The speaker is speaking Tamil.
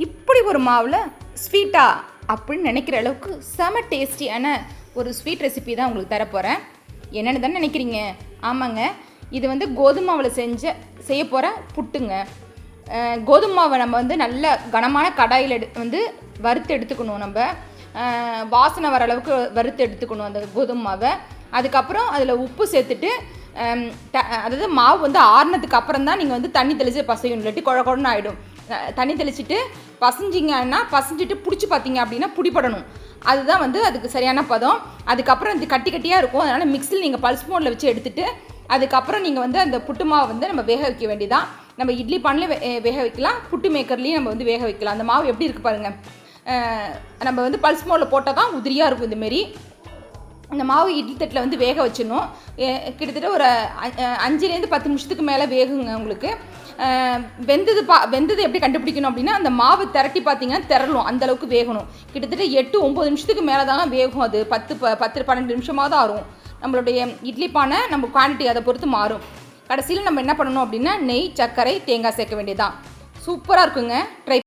இப்படி ஒரு மாவில் ஸ்வீட்டா அப்படின்னு நினைக்கிற அளவுக்கு செம டேஸ்டியான ஒரு ஸ்வீட் ரெசிபி தான் உங்களுக்கு தரப்போகிறேன் என்னென்னு தானே நினைக்கிறீங்க? ஆமாங்க. இது வந்து கோதுமை மாவில் செஞ்ச செய்ய போகிற புட்டுங்க. கோதுமை மாவை நம்ம வந்து நல்ல கனமான கடாயில் எடு வந்து வறுத்து எடுத்துக்கணும் நம்ம. வாசனை வர அளவுக்கு வறுத்து எடுத்துக்கணும் அந்த கோதுமை மாவை அதுக்கப்புறம் அதில் உப்பு சேர்த்துட்டு த- அதாவது மாவு வந்து ஆறுனதுக்கு அப்புறம் தான் நீங்கள் வந்து தண்ணி தெளித்து பசையும் இல்லாட்டி குழ குழன்னு ஆகிடும் தண்ணி தெளிச்சுட்டு பசஞ்சிங்கன்னா பசஞ்சிட்டு பிடிச்சி பார்த்தீங்க அப்படின்னா பிடிப்படணும் அதுதான் வந்து அதுக்கு சரியான பதம். அதுக்கப்புறம் இது கட்டி கட்டியாக இருக்கும். அதனால் மிக்ஸில் நீங்கள் பல்ஸ் மோடில் வச்சு எடுத்துகிட்டு அதுக்கப்புறம் நீங்கள் வந்து அந்த புட்டு மாவை வந்து நம்ம வேக வைக்க வேண்டியதான் நம்ம இட்லி பானில் வேக வைக்கலாம். புட்டு மேக்கர்லேயும் நம்ம வந்து வேக வைக்கலாம். அந்த மாவு எப்படி இருக்குது பாருங்கள் நம்ம வந்து பல்ஸ் மோடில் போட்டால் தான் உதிரியாக இருக்கும் இந்தமாரி அந்த மாவு இட்லி தட்டில் வந்து வேக வச்சிடணும். கிட்டத்தட்ட ஒரு அஞ்சுலேருந்து பத்து நிமிஷத்துக்கு மேலே வேகுங்க உங்களுக்கு. வெந்தது பா வெந்தது எப்படி கண்டுபிடிக்கணும் அப்படின்னா அந்த மாவு திரட்டி பார்த்தீங்கன்னா திரளும் அந்தளவுக்கு வேகணும். கிட்டத்தட்ட எட்டு ஒம்பது நிமிஷத்துக்கு மேலே தான் வேகும் அது. பத்து ப பத்து பன்னெண்டு நிமிஷமாக தான் ஆகும் நம்மளுடைய இட்லி பானை நம்ம குவான்டிட்டி அதை பொறுத்து மாறும். கடைசியில் நம்ம என்ன பண்ணணும் அப்படின்னா நெய் சர்க்கரை தேங்காய் சேர்க்க வேண்டியதான் சூப்பராக இருக்குங்க. ட்ரை